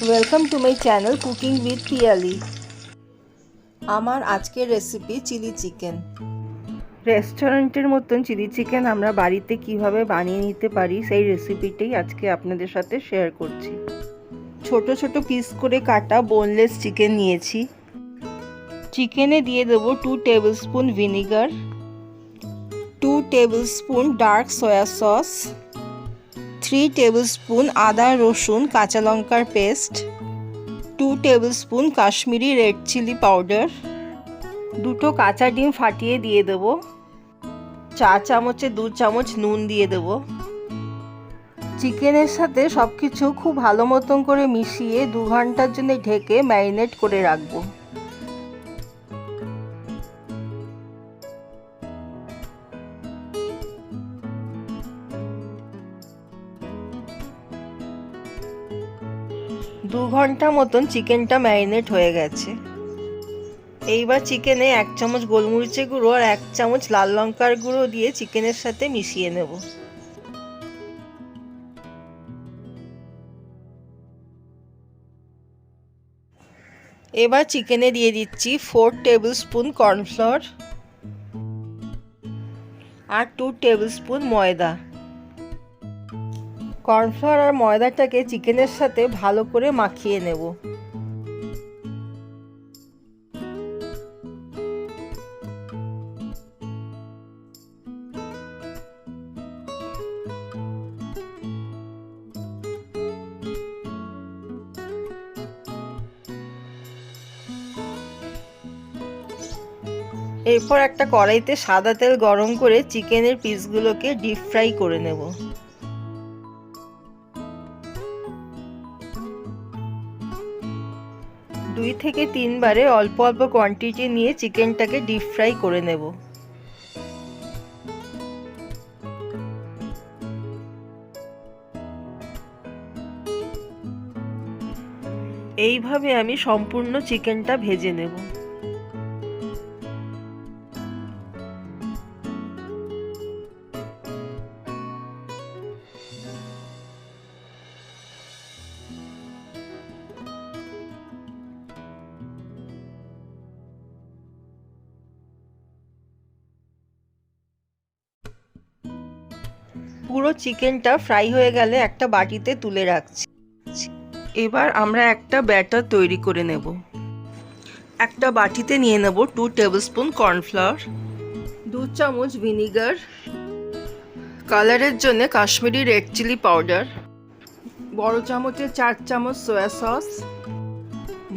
Welcome to my channel cooking with Piyali আমার আজকের recipe chilli chicken রেস্টুরেন্টের মতন চিলি চিকেন আমরা বাড়িতে কীভাবে বানিয়ে নিতে পারি সেই রেসিপিটাই আজকে আপনাদের সাথে শেয়ার করছি। ছোট ছোট পিস করে কাটা বোনলেস চিকেন নিয়েছি। চিকেনে দিয়ে দেবো two tablespoon vinegar two tablespoon dark soya sauce three tablespoon আদা, রসুন, কাঁচা লঙ্কার paste two tablespoon Kashmiri red chilli powder দুটো কাঁচা ডিম ফাটিয়ে দিয়ে দেব। চা চামচে দু চামচ নুন দিয়ে দেব। চিকেনের সাথে সব কিছু খুব ভালো মতন করে মিশিয়ে দু ঘণ্টার জন্য ঢেকে ম্যারিনেট করে রাখব। দু ঘণ্টা মতন চিকেনটা ম্যারিনেট হয়ে গেছে। এইবার চিকেনে এক চামচ গোলমরিচের গুঁড়ো আর এক চামচ লাল লঙ্কার গুঁড়ো দিয়ে চিকেনের সাথে মিশিয়ে নেব। এবার চিকেনে দিয়ে দিচ্ছি ফোর টেবিল স্পুন কর্নফ্লোর আর টু টেবিল স্পুন ময়দা। কর্নফ্লাওয়ার আর ময়দাটাকে চিকেনের সাথে ভালো করে মাখিয়ে নেব। এরপর একটা কড়াইতে সাদা তেল গরম করে চিকেনের পিসগুলোকে ডিপ ফ্রাই করে নেব। দুই থেকে তিনবারে অল্প অল্প কোয়ান্টিটি নিয়ে চিকেনটাকে ডিপ ফ্রাই করে নেব। এইভাবে আমি সম্পূর্ণ চিকেনটা ভেজে নেব। পুরো চিকেনটা ফ্রাই হয়ে গেলে একটা বাটিতে তুলে রাখছি। এবার আমরা একটা ব্যাটার তৈরি করে নেব। একটা বাটিতে নিয়ে নেব টু টেবিল স্পুন কর্নফ্লাওয়ার দু চামচ ভিনিগার কালারের জন্য কাশ্মীরি রেড চিলি পাউডার বড় চামচের চার চামচ সয়া সস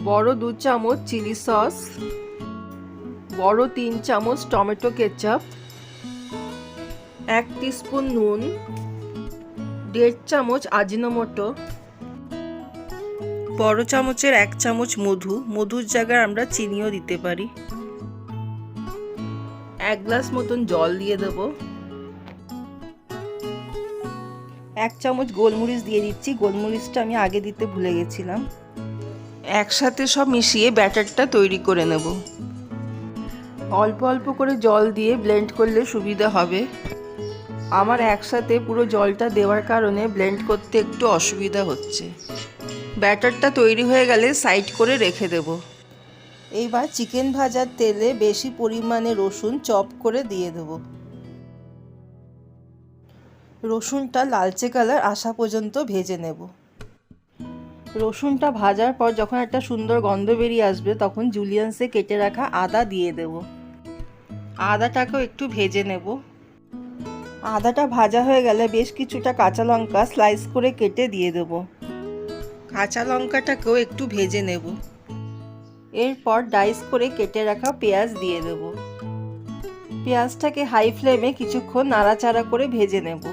বড় দু চামচ চিলি সস বড় তিন চামচ টমেটো কেচাপ এক স্পুন নুন, দেড় চামচ আজিনোমোটো, বড় চামচের এক চামচ মধু। মধুর জায়গায় আমরা চিনিও দিতে পারি। এক গ্লাস মতন জল দিয়ে দেব। এক চামচ গোলমরিচ দিয়ে দিচ্ছি। গোলমরিচটা আমি আগে দিতে ভুলে গেছিলাম। একসাথে সব মিশিয়ে ব্যাটারটা তৈরি করে নেব। অল্প অল্প করে জল দিয়ে ব্লেন্ড করলে সুবিধা হবে। আমার একসাথে পুরো জলটা দেওয়ার কারণে ব্লেন্ড করতে একটু অসুবিধা হচ্ছে। ব্যাটারটা তৈরি হয়ে গেলে সাইড করে রেখে দেব। এইবার চিকেন ভাজার তেলে বেশি পরিমাণে রসুন চপ করে দিয়ে দেব। রসুনটা লালচে কালার আসা পর্যন্ত ভেজে নেব। রসুনটা ভাজার পর যখন একটা সুন্দর গন্ধ বেরিয়ে আসবে, তখন জুলিয়ান্সে কেটে রাখা আদা দিয়ে দেব। আদাটাকেও একটু ভেজে নেব। আদাটা ভাজা হয়ে গেলে বেশ কিছুটা কাঁচা লঙ্কা স্লাইস করে কেটে দিয়ে দেব। কাঁচা লঙ্কাটাকেও একটু ভেজে নেব। এরপর ডাইস করে কেটে রাখা পেঁয়াজ দিয়ে দেব। পেঁয়াজটাকে হাই ফ্লেমে কিছুক্ষণ নাড়াচাড়া করে ভেজে নেব।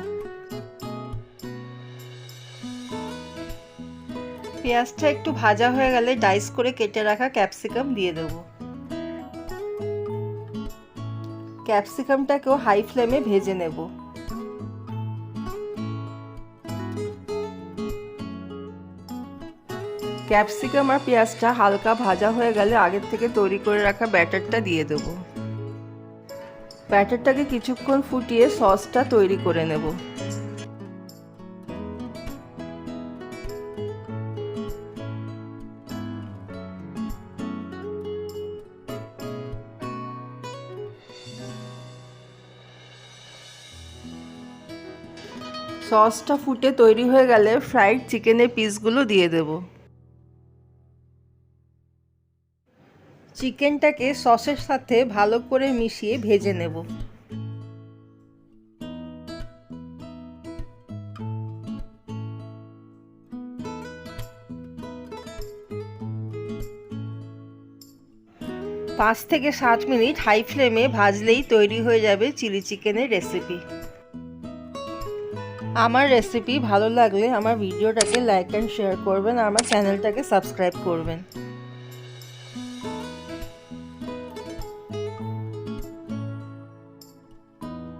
পেঁয়াজটা একটু ভাজা হয়ে গেলে ডাইস করে কেটে রাখা ক্যাপসিকাম দিয়ে দেব। ক্যাপসিকামটাকেও হাই ফ্লেমে ভেজে নেব। ক্যাপসিকাম আর পেঁয়াজটা হালকা ভাজা হয়ে গেলে আগের থেকে তৈরি করে রাখা ব্যাটারটা দিয়ে দেব। ব্যাটারটাকে কিছুক্ষণ ফুটিয়ে সসটা তৈরি করে নেব। সসটা ফুটে তৈরি হয়ে গেলে ফ্রাইড চিকেনের পিসগুলো দিয়ে দেবো। চিকেনটাকে সসের সাথে ভালো করে মিশিয়ে ভেজে নেব। পাঁচ থেকে সাত মিনিট হাই ফ্লেমে ভাজলেই তৈরি হয়ে যাবে চিলি চিকেনের রেসিপি। আমার রেসিপি ভালো লাগলে আমার ভিডিওটাকে লাইক অ্যান্ড শেয়ার করবেন, আর আমার চ্যানেলটাকে সাবস্ক্রাইব করবেন।